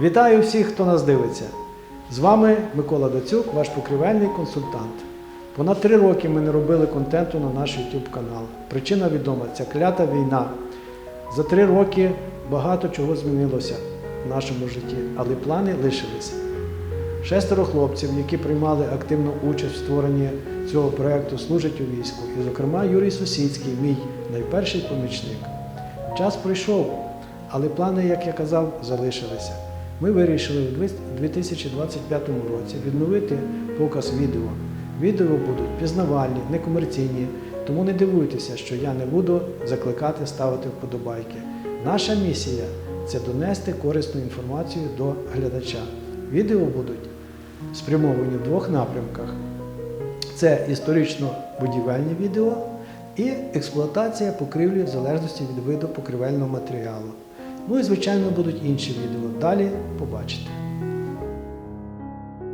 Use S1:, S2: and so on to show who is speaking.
S1: Вітаю всіх, хто нас дивиться. З вами Микола Доцюк, ваш покривельний консультант. Понад три роки ми не робили контенту на наш YouTube канал. Причина відома ця клята війна. За три роки багато чого змінилося в нашому житті, але плани лишилися. Шестеро хлопців, які приймали активну участь в створенні цього проєкту, служать у війську. І, зокрема, Юрій Сусідський, мій найперший помічник. Час пройшов, але плани, як я казав, залишилися. Ми вирішили у 2025 році відновити показ відео. Відео будуть пізнавальні, некомерційні, тому не дивуйтеся, що я не буду закликати ставити вподобайки. Наша місія це донести корисну інформацію до глядача. Відео будуть спрямовані в двох напрямках: це історично-будівельні відео і експлуатація покрівлі в залежності від виду покривельного матеріалу. Ну і звичайно будуть інші відео. Далі побачите.